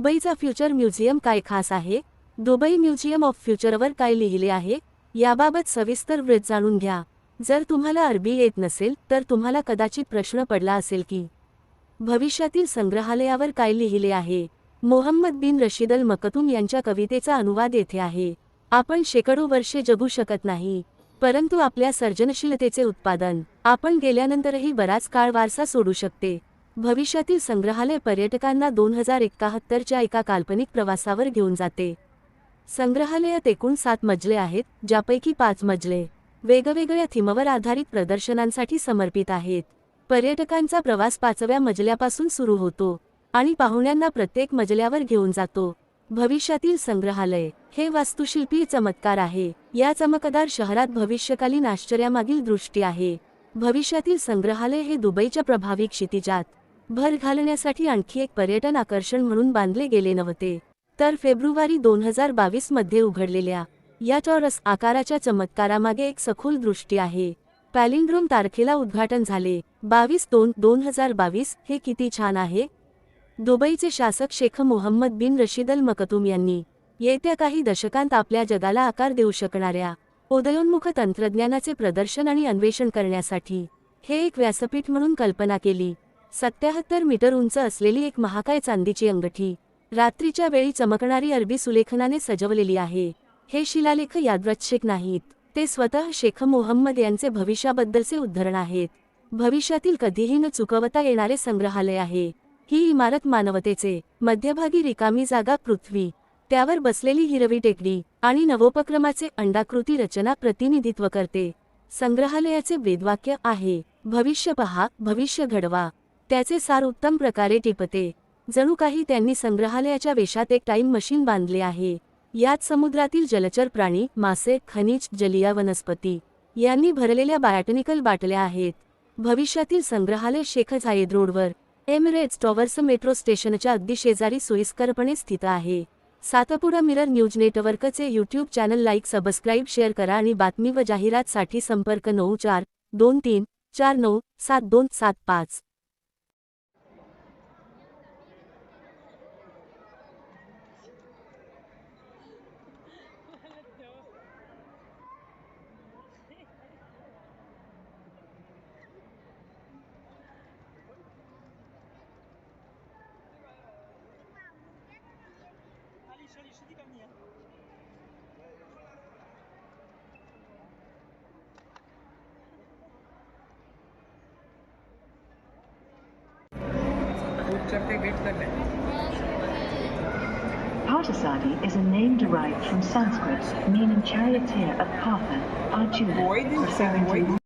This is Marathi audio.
दुबईचा फ्युचर म्युझियम काय खास आहे? दुबई म्युझियम ऑफ फ्युचरवर काय लिहिले आहे? याबाबत सविस्तर वृत्त जाणून घ्या. जर तुम्हाला अरबी येत नसेल तर तुम्हाला कदाचित प्रश्न पडला असेल की भविष्यातील संग्रहालयावर काय लिहिले आहे? मोहम्मद बिन रशीद अल मकतूम यांच्या कवितेचा अनुवाद येथे आहे. आपण शेकडो वर्षे जगू शकत नाही परंतु आपल्या सर्जनशीलतेचे उत्पादन आपण गेल्यानंतरही बराच काळ वारसा सोडू शकते. भविष्यातील संग्रहालय पर्यटकांना दोन हजार एकाहत्तरच्या एका काल्पनिक प्रवासावर घेऊन जाते. संग्रहालयात एकूण सात मजले आहेत ज्यापैकी पाच मजले वेगवेगळ्या थीमवर आधारित प्रदर्शनांसाठी समर्पित आहेत. पर्यटकांचा प्रवास पाचव्या मजल्यापासून सुरू होतो आणि पाहुण्यांना प्रत्येक मजल्यावर घेऊन जातो. भविष्यातील संग्रहालय हे वास्तुशिल्पी चमत्कार आहे. या चमकदार शहरात भविष्यकालीन आश्चर्यामागील दृष्टी आहे. भविष्यातील संग्रहालय हे दुबईच्या प्रभावी क्षितिजात भर घालण्यासाठी आणखी एक पर्यटन आकर्षण म्हणून बांधले गेले नव्हते. तर फेब्रुवारी दोन हजार बावीसमध्ये उघडलेल्या या चौरस आकाराच्या चमत्कारामागे एक सखोल दृष्टी आहे. पॅलिंड्रोम तारखेला उद्घाटन झाले. बावीस दोन दोन हजार बावीस हे किती छान आहे. दुबईचे शासक शेख मोहम्मद बिन रशीद अल मकतूम यांनी येत्या काही दशकांत आपल्या जगाला आकार देऊ शकणाऱ्या उदयोन्मुख तंत्रज्ञानाचे प्रदर्शन आणि अन्वेषण करण्यासाठी हे एक व्यासपीठ म्हणून कल्पना केली. सत्याहत्तर मीटर उंच असलेली एक महाकाय चांदीची अंगठी रात्रीच्या वेळी चमकणारी अरबी सुलेखनाने सजवलेली आहे. हे शिलालेख यादृच्छिक नाहीत. ते स्वतः शेख मोहम्मद यांचे भविष्याबद्दलचे उद्धरण आहेत. भविष्यातील कधीही न चुकवता येणारे संग्रहालय आहे. ही इमारत मानवतेचे मध्यभागी रिकामी जागा पृथ्वी त्यावर बसलेली हिरवी टेकडी आणि नवोपक्रमाचे अंडाकृती रचना प्रतिनिधित्व करते. संग्रहालयाचे वेदवाक्य आहे भविष्य पहा भविष्य घडवा. त्याचे सार उत्तम प्रकारे टिपते. जणू काही त्यांनी संग्रहालयाच्या वेशात एक टाईम मशीन बांधले आहे. यात समुद्रातील जलचर प्राणी मासे खनिज जलीय वनस्पती यांनी भरलेल्या बायोटनिकल बाटल्या आहेत. भविष्यातील संग्रहालय शेख झायेद रोडवर एमिरेट्स टॉवर्स मेट्रो स्टेशनच्या अगदी शेजारी सोयीस्करपणे स्थित आहे. सातपुडा मिरर न्यूज नेटवर्कचे YouTube channel like subscribe share करा आणि बातमी व जाहिरातसाठी संपर्क नऊ चार दोन तीन चार नऊ सात दोन सात पाच. Parthasari is a name derived from Sanskrit meaning charioteer of Partha, Arjuna,